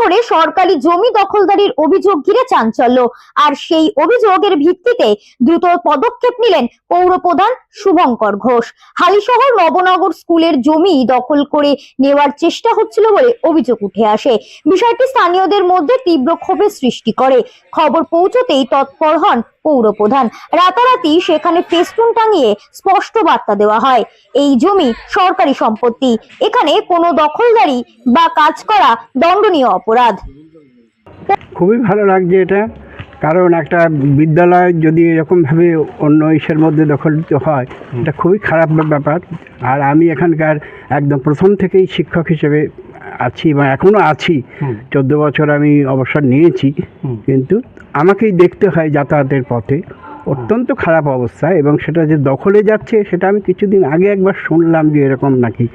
শহরে সরকারি জমি দখলদারির অভিযোগ ঘিরে চাঞ্চল্য। আর সেই অভিযোগের ভিত্তিতে দ্রুত পদক্ষেপ নিলেন পৌর প্রধান শুভঙ্কর ঘোষ। হালিশহর নবনগর স্কুলের জমি দখল করে নেওয়ার চেষ্টা হচ্ছিল বলে অভিযোগ উঠে আসে। বিষয়টি স্থানীয়দের মধ্যে তীব্র ক্ষোভের সৃষ্টি করে। খবর পৌঁছতেই তৎপর হন পৌর প্রধান রাতারাতি সেখানে ফেস্টুন টাঙিয়ে স্পষ্ট বার্তা দেওয়া হয়, এই জমি সরকারি সম্পত্তি। এখানে কোনো দখলদারি বা কাজ করা দণ্ডনীয় অপরাধ। খুবই ভালো লাগছে এটা, কারণ একটা বিদ্যালয় যদি এরকমভাবে অন্য ইসের মধ্যে দখলিত হয়, এটা খুবই খারাপ ব্যাপার। আর আমি এখানকার একদম প্রথম থেকেই শিক্ষক হিসেবে আছি বা এখনও আছি চোদ্দ বছর আমি অবসর নিয়েছি কিন্তু আমাকেই দেখতে হয় যাতায়াতের পথে। অত্যন্ত খারাপ অবস্থা এবং সেটা যে দখলে যাচ্ছে সেটা আমি কিছুদিন আগে একবার শুনলাম যে এরকম নাকি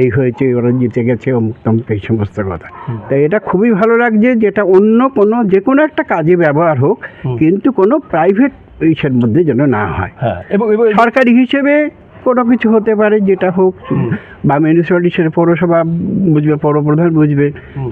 এই হয়েছে ওরা জিতে গেছে অমুক তমুক এই সমস্ত কথা। তাই এটা খুবই ভালো লাগছে যেটা অন্য কোনো যে কোনো একটা কাজে ব্যবহার হোক কিন্তু কোনো প্রাইভেট ইসের মধ্যে যেন না হয়। হ্যাঁ এবং সরকারি হিসেবে কোনো কিছু হতে পারে যেটা হোক বা মিউনিসিপ্যালিটি সেটা পৌরসভা বুঝবে পৌরপ্রধান বুঝবে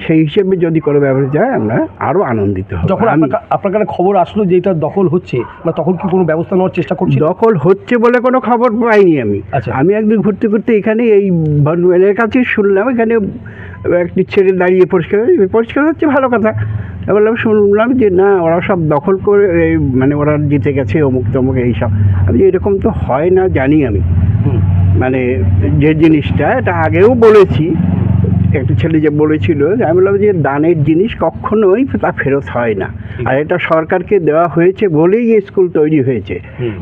সেই হিসেবে যদি কোনো ব্যবস্থা যায় আমরা আরও আনন্দিত হব। যখন আমি- আপনার কাছে খবর আসলো যে এটা দখল হচ্ছে বা তখন কি কোনো ব্যবস্থা নেওয়ার চেষ্টা করছি দখল হচ্ছে বলে কোনো খবর পাইনি আমি। আচ্ছা। আমি একদিন ঘুরতে ঘুরতে এখানে এই বনওয়েলের কাছে শুনলাম এখানে একটি ছেড়ে দাঁড়িয়ে পরিষ্কার পরিষ্কার হচ্ছে ভালো কথা। বললাম শুনলাম যে না ওরা সব দখল করে মানে ওরা জিতে গেছে অমুক তমুক এইসব। আমি এরকম তো হয় না জানি আমি। মানে যে জিনিসটা এটা আগেও বলেছি। একটা ছেলে যে বলেছিল আমি বললাম যে দানের জিনিস কখনোই তা ফেরত হয় না। আর এটা সরকারকে দেওয়া হয়েছে বলেই এই স্কুল তৈরি হয়েছে।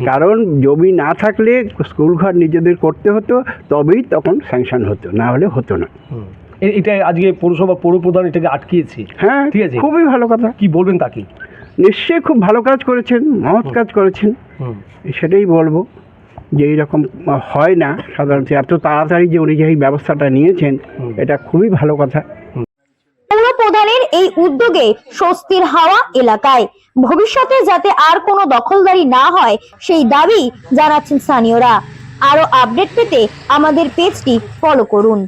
কারণ জমি না থাকলে স্কুল ঘর নিজেদের করতে হতো তবেই তখন স্যাংশন হতো না হলে হতো না। এটা আজকে পৌরসভা পৌর প্রধান এটাকে আটকিয়েছে। হ্যাঁ ঠিক আছে। খুবই ভালো কথা। কি বলবেন তাকে? নিশ্চয়ই খুব ভালো কাজ করেছেন মহৎ কাজ করেছেন। সেটাই বলব। যে এইরকম হয় না সাধারণত। এত তাড়াতাড়ি যে উনি যে এই ব্যবস্থাটা নিয়েছেন এটা খুবই ভালো কথা। পৌর প্রধানের এই উদ্যোগে স্বস্তির হাওয়া এলাকায়। ভবিষ্যতে যাতে আর কোনো দখলদারি না হয় সেই দাবি জানাচ্ছেন স্থানীয়রা। আরও আপডেট পেতে আমাদের পেজটি ফলো করুন।